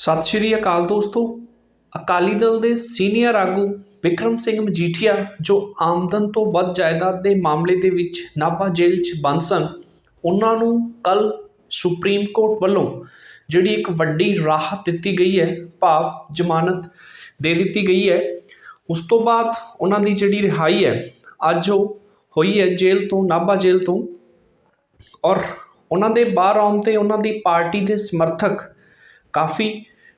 ਸਤਿ ਸ਼੍ਰੀ ਅਕਾਲ ਦੋਸਤੋ। ਅਕਾਲੀ ਦਲ ਦੇ ਸੀਨੀਅਰ ਆਗੂ ਵਿਕਰਮ ਸਿੰਘ ਮਜੀਠੀਆ, ਜੋ ਆਮਦਨ ਤੋਂ ਵੱਧ ਜਾਇਦਾਦ ਦੇ ਮਾਮਲੇ ਦੇ ਵਿੱਚ ਨਾਭਾ ਜੇਲ੍ਹ 'ਚ ਬੰਦ ਸਨ, ਉਹਨਾਂ ਨੂੰ ਕੱਲ ਸੁਪਰੀਮ ਕੋਰਟ ਵੱਲੋਂ ਜਿਹੜੀ ਇੱਕ ਵੱਡੀ ਰਾਹਤ ਦਿੱਤੀ ਗਈ ਹੈ, ਭਾਵ ਜ਼ਮਾਨਤ ਦੇ ਦਿੱਤੀ ਗਈ ਹੈ, ਉਸ ਤੋਂ ਬਾਅਦ ਉਹਨਾਂ ਦੀ ਜਿਹੜੀ ਰਿਹਾਈ ਹੈ, ਅੱਜ ਉਹ ਹੋਈ ਹੈ ਜੇਲ੍ਹ ਤੋਂ, ਨਾਭਾ ਜੇਲ੍ਹ ਤੋਂ। ਔਰ ਉਹਨਾਂ ਦੇ ਬਾਹਰ ਆਉਣ 'ਤੇ ਉਹਨਾਂ ਦੀ ਪਾਰਟੀ ਦੇ ਸਮਰਥਕ ਕਾਫੀ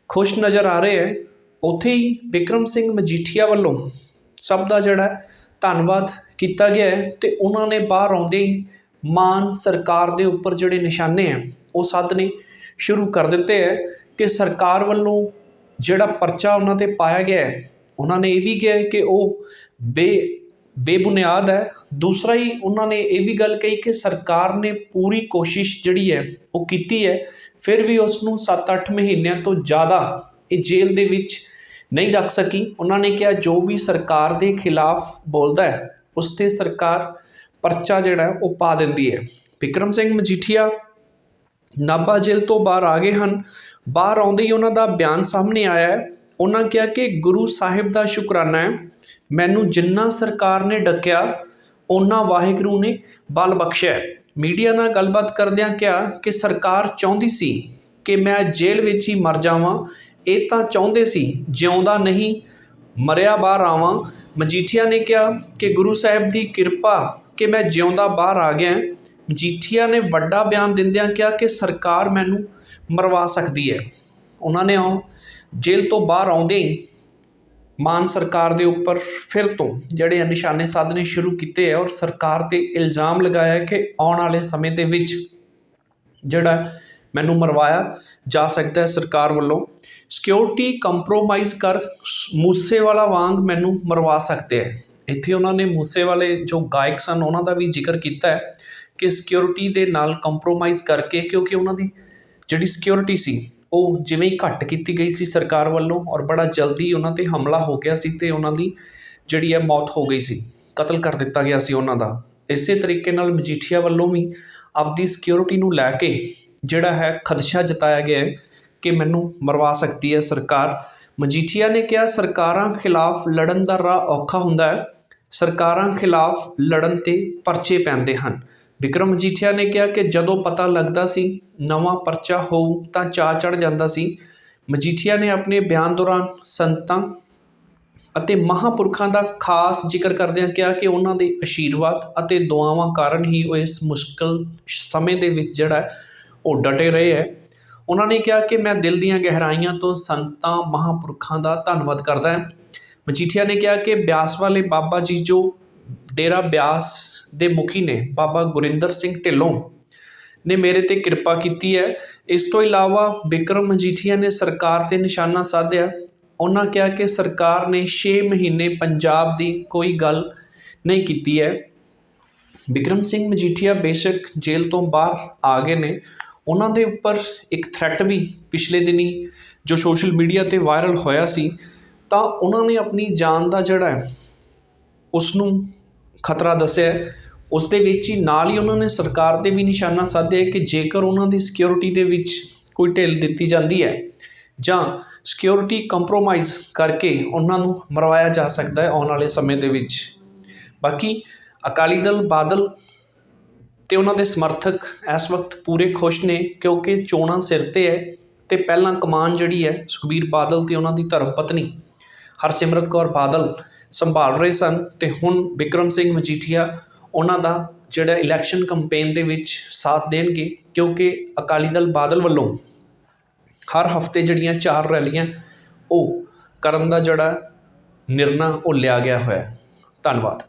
ਖੁਸ਼ ਨਜ਼ਰ ਆ ਰਹੇ ਹੈ। ਉੱਥੇ ਹੀ ਵਿਕਰਮ ਸਿੰਘ ਮਜੀਠੀਆ ਵੱਲੋਂ ਸਭ ਦਾ ਜਿਹੜਾ ਧੰਨਵਾਦ ਕੀਤਾ ਗਿਆ ਹੈ ਤੇ ਉਹਨਾਂ ਨੇ ਬਾਹਰ ਆਉਂਦੇ ਹੀ ਮਾਨ ਸਰਕਾਰ ਦੇ ਉੱਪਰ ਜਿਹੜੇ ਨਿਸ਼ਾਨੇ ਹੈ, ਉਹ ਸਾਧਨੇ ਸ਼ੁਰੂ ਕਰ ਦਿੱਤੇ ਹੈ ਕਿ ਸਰਕਾਰ ਵੱਲੋਂ ਜਿਹੜਾ ਪਰਚਾ ਉਹਨਾਂ ਤੇ ਪਾਇਆ ਗਿਆ ਹੈ, ਉਹਨਾਂ ਨੇ ਇਹ ਵੀ ਕਿਹਾ ਕਿ ਉਹ ਬੇ ਬੇਬੁਨਿਆਦ ਹੈ। ਦੂਸਰਾ ਹੀ ਉਹਨਾਂ ਨੇ ਇਹ ਵੀ ਗੱਲ ਕਹੀ ਕਿ ਸਰਕਾਰ ਨੇ ਪੂਰੀ ਕੋਸ਼ਿਸ਼ ਜਿਹੜੀ ਹੈ, ਉਹ ਕੀਤੀ ਹੈ। ਫਿਰ ਵੀ ਉਸ ਨੂੰ 7-8 ਮਹੀਨਿਆਂ ਤੋਂ ਜ਼ਿਆਦਾ ਇਹ ਜੇਲ੍ਹ ਦੇ ਵਿੱਚ ਨਹੀਂ ਰੱਖ ਸਕੀ। ਉਹਨਾਂ ਨੇ ਕਿਹਾ, ਜੋ ਵੀ ਸਰਕਾਰ ਦੇ ਖਿਲਾਫ ਬੋਲਦਾ ਹੈ ਉਸ ਤੇ ਸਰਕਾਰ ਪਰਚਾ ਜਿਹੜਾ ਉਹ ਪਾ ਦਿੰਦੀ ਹੈ। ਵਿਕਰਮ ਸਿੰਘ ਮਜੀਠੀਆ ਨਾਭਾ ਜੇਲ੍ਹ ਤੋਂ ਬਾਹਰ ਆ ਗਏ ਹਨ। ਬਾਹਰ ਆਉਂਦੇ ਹੀ ਉਹਨਾਂ ਦਾ ਬਿਆਨ ਸਾਹਮਣੇ ਆਇਆ ਹੈ। ਉਹਨਾਂ ਕਿਹਾ ਕਿ ਗੁਰੂ ਸਾਹਿਬ ਦਾ ਸ਼ੁਕਰਾਨਾ ਹੈ ਮੈਨੂੰ ਜਿੰਨਾ ਸਰਕਾਰ ਨੇ ਡੱਕਿਆ ਉਹਨਾਂ ਵਾਹਿਗੁਰੂ ਨੇ ਬਲ ਬਖਸ਼ਿਆ ਮੀਡੀਆ ਨਾਲ ਗੱਲਬਾਤ ਕਰਦਿਆਂ ਕਿਹਾ ਕਿ ਸਰਕਾਰ ਚਾਹੁੰਦੀ ਸੀ ਕਿ ਮੈਂ ਜੇਲ੍ਹ ਵਿੱਚ ਹੀ ਮਰ ਜਾਵਾਂ। ਇਹ ਤਾਂ ਚਾਹੁੰਦੇ ਸੀ, ਜਿਉਂਦਾ ਨਹੀਂ, ਮਰਿਆ ਬਾਹਰ ਆਵਾਂ। ਮਜੀਠੀਆ ਨੇ ਕਿਹਾ ਕਿ ਗੁਰੂ ਸਾਹਿਬ ਦੀ ਕਿਰਪਾ ਕਿ ਮੈਂ ਜਿਉਂਦਾ ਬਾਹਰ ਆ ਗਿਆ ਮਜੀਠੀਆ ਨੇ ਵੱਡਾ ਬਿਆਨ ਦਿੰਦਿਆਂ ਕਿਹਾ ਕਿ ਸਰਕਾਰ ਮੈਨੂੰ ਮਰਵਾ ਸਕਦੀ ਹੈ। ਉਹਨਾਂ ਨੇ ਉਹ ਜੇਲ੍ਹ ਤੋਂ ਬਾਹਰ ਆਉਂਦੇ ਹੀ ਮਾਨ ਸਰਕਾਰ ਦੇ ਉੱਪਰ ਫਿਰ ਤੋਂ ਜਿਹੜੇ ਆ ਨਿਸ਼ਾਨੇ ਸਾਧਨੇ ਸ਼ੁਰੂ ਕੀਤੇ ਹੈ ਔਰ ਸਰਕਾਰ ਤੇ ਇਲਜ਼ਾਮ ਲਗਾਇਆ ਕਿ ਆਉਣ ਵਾਲੇ ਸਮੇਂ ਦੇ ਵਿੱਚ ਜਿਹੜਾ ਮੈਨੂੰ ਮਰਵਾਇਆ ਜਾ ਸਕਦਾ ਹੈ ਸਰਕਾਰ ਵੱਲੋਂ। ਸਿਕਿਉਰਿਟੀ ਕੰਪਰੋਮਾਈਜ਼ ਕਰ ਮੂਸੇਵਾਲਾ ਵਾਂਗ ਮੈਨੂੰ ਮਰਵਾ ਸਕਦੇ ਹੈ ਇੱਥੇ ਉਹਨਾਂ ਨੇ ਮੂਸੇਵਾਲੇ ਜੋ ਗਾਇਕ ਸਨ ਉਹਨਾਂ ਦਾ ਵੀ ਜ਼ਿਕਰ ਕੀਤਾ ਹੈ ਕਿ ਸਿਕਿਉਰਿਟੀ ਦੇ ਨਾਲ ਕੰਪਰੋਮਾਈਜ਼ ਕਰਕੇ ਕਿਉਂਕਿ ਉਹਨਾਂ ਦੀ ਜਿਹੜੀ ਸਿਕਿਉਰਿਟੀ ਸੀ ਉਹ ਜਿਵੇਂ ਹੀ ਘੱਟ ਕੀਤੀ ਗਈ ਸੀ ਸਰਕਾਰ ਵੱਲੋਂ ਔਰ ਬੜਾ ਜਲਦੀ ਉਹਨਾਂ ਤੇ ਹਮਲਾ ਹੋ ਗਿਆ ਸੀ ਅਤੇ ਉਹਨਾਂ ਦੀ ਜਿਹੜੀ ਹੈ ਮੌਤ ਹੋ ਗਈ ਸੀ, ਕਤਲ ਕਰ ਦਿੱਤਾ ਗਿਆ ਸੀ ਉਹਨਾਂ ਦਾ। ਇਸੇ ਤਰੀਕੇ ਨਾਲ ਮਜੀਠੀਆ ਵੱਲੋਂ ਵੀ ਆਪਦੀ ਸਿਕਿਉਰਿਟੀ ਨੂੰ ਲੈ ਕੇ ਜਿਹੜਾ ਹੈ ਖਦਸ਼ਾ ਜਤਾਇਆ ਗਿਆ ਕਿ ਮੈਨੂੰ ਮਰਵਾ ਸਕਦੀ ਹੈ ਸਰਕਾਰ। ਮਜੀਠੀਆ ਨੇ ਕਿਹਾ, ਸਰਕਾਰਾਂ ਖਿਲਾਫ ਲੜਨ ਦਾ ਰਾਹ ਔਖਾ ਹੁੰਦਾ ਹੈ। ਸਰਕਾਰਾਂ ਖਿਲਾਫ ਲੜਨ ਤੇ ਪਰਚੇ ਪੈਂਦੇ ਹਨ। ਵਿਕਰਮ ਮਜੀਠੀਆ ਨੇ ਕਿਹਾ ਕਿ ਜਦੋਂ ਪਤਾ ਲੱਗਦਾ ਸੀ ਨਵਾਂ ਪਰਚਾ ਹੋਊ ਤਾਂ ਚਾਅ ਚੜ ਜਾਂਦਾ ਸੀ। ਮਜੀਠੀਆ ਨੇ ਆਪਣੇ ਬਿਆਨ ਦੌਰਾਨ ਸੰਤਾਂ ਅਤੇ ਮਹਾਪੁਰਖਾਂ ਦਾ ਖਾਸ ਜ਼ਿਕਰ ਕਰਦਿਆਂ ਕਿਹਾ ਕਿ ਉਹਨਾਂ ਦੇ ਆਸ਼ੀਰਵਾਦ ਅਤੇ ਦੁਆਵਾਂ ਕਾਰਨ ਹੀ ਉਹ ਇਸ ਮੁਸ਼ਕਲ ਸਮੇਂ ਦੇ ਵਿੱਚ ਜਿਹੜਾ ਉਹ ਡਟੇ ਰਹੇ ਹੈ। ਉਹਨਾਂ ਨੇ ਕਿਹਾ ਕਿ ਮੈਂ ਦਿਲ ਦੀਆਂ ਗਹਿਰਾਈਆਂ ਤੋਂ ਸੰਤਾਂ, ਮਹਾਪੁਰਖਾਂ ਦਾ ਧੰਨਵਾਦ ਕਰਦਾ ਹਾਂ। ਮਜੀਠੀਆ ਨੇ ਕਿਹਾ ਕਿ ਬਿਆਸ ਵਾਲੇ ਬਾਬਾ ਜੀ ਜੋ ਡੇਰਾ ਬਿਆਸ ਦੇ ਮੁਖੀ ਨੇ ਬਾਬਾ ਗੁਰਿੰਦਰ ਸਿੰਘ ਢਿੱਲੋਂ ਨੇ ਮੇਰੇ ਤੇ ਕਿਰਪਾ ਕੀਤੀ ਹੈ। ਇਸ ਤੋਂ ਇਲਾਵਾ ਬਿਕਰਮ ਮਜੀਠੀਆ ਨੇ ਸਰਕਾਰ ਤੇ ਨਿਸ਼ਾਨਾ ਸਾਧਿਆ। ਉਹਨਾਂ ਕਿਹਾ ਕਿ ਸਰਕਾਰ ਨੇ 6 ਮਹੀਨੇ ਪੰਜਾਬ ਦੀ ਕੋਈ ਗੱਲ ਨਹੀਂ ਕੀਤੀ ਹੈ। ਬਿਕਰਮ ਸਿੰਘ ਮਜੀਠੀਆ ਬੇਸ਼ੱਕ ਜੇਲ੍ਹ ਤੋਂ ਬਾਹਰ ਆ ਗਏ ਨੇ। ਉਹਨਾਂ ਦੇ ਉੱਪਰ ਇੱਕ ਥ੍ਰੈਟ ਵੀ ਪਿਛਲੇ ਦਿਨੀ ਜੋ ਸੋਸ਼ਲ ਮੀਡੀਆ ਤੇ ਵਾਇਰਲ ਹੋਇਆ ਸੀ, ਤਾਂ ਉਹਨਾਂ ਨੇ ਆਪਣੀ ਜਾਨ ਦਾ ਜਿਹੜਾ ਹੈ ਉਸ ਨੂੰ ਖਤਰਾ ਦੱਸਿਆ ਉਸ ਦੇ ਵਿੱਚ ਹੀ ਨਾਲ ਹੀ ਉਹਨਾਂ ਨੇ ਸਰਕਾਰ ਤੇ ਵੀ ਨਿਸ਼ਾਨਾ ਸਾਧਿਆ ਕਿ ਜੇਕਰ ਉਹਨਾਂ ਦੀ ਸਿਕਿਉਰਿਟੀ ਦੇ ਵਿੱਚ ਕੋਈ ਢਿੱਲ ਦਿੱਤੀ ਜਾਂਦੀ ਹੈ ਜਾਂ ਸਿਕਿਉਰਿਟੀ ਕੰਪਰੋਮਾਈਜ਼ ਕਰਕੇ ਉਹਨਾਂ ਨੂੰ ਮਰਵਾਇਆ ਜਾ ਸਕਦਾ ਹੈ ਆਉਣ ਵਾਲੇ ਸਮੇਂ ਦੇ ਵਿੱਚ। ਬਾਕੀ ਅਕਾਲੀ ਦਲ ਬਾਦਲ ਤੇ ਉਹਨਾਂ ਦੇ ਸਮਰਥਕ ਇਸ ਵਕਤ ਪੂਰੇ ਖੁਸ਼ ਨੇ ਕਿਉਂਕਿ ਚੋਣਾਂ ਸਿਰ ਤੇ ਹੈ ਤੇ ਪਹਿਲਾਂ ਕਮਾਨ ਜਿਹੜੀ ਹੈ ਸੁਖਬੀਰ ਬਾਦਲ ਤੇ ਉਹਨਾਂ ਦੀ ਧਰਮ ਪਤਨੀ ਹਰਸਿਮਰਤ ਕੌਰ ਬਾਦਲ ਸੰਭਾਲ ਰਹੇ ਸਨ ਅਤੇ ਹੁਣ ਬਿਕਰਮ ਸਿੰਘ ਮਜੀਠੀਆ ਉਹਨਾਂ ਦਾ ਜਿਹੜਾ ਇਲੈਕਸ਼ਨ ਕੰਪੇਨ ਦੇ ਵਿੱਚ ਸਾਥ ਦੇਣਗੇ ਕਿਉਂਕਿ ਅਕਾਲੀ ਦਲ ਬਾਦਲ ਵੱਲੋਂ ਹਰ ਹਫ਼ਤੇ ਜਿਹੜੀਆਂ ਚਾਰ ਰੈਲੀਆਂ ਉਹ ਕਰਨ ਦਾ ਜਿਹੜਾ ਨਿਰਣਾ ਉਹ ਲਿਆ ਗਿਆ ਹੋਇਆ ਧੰਨਵਾਦ।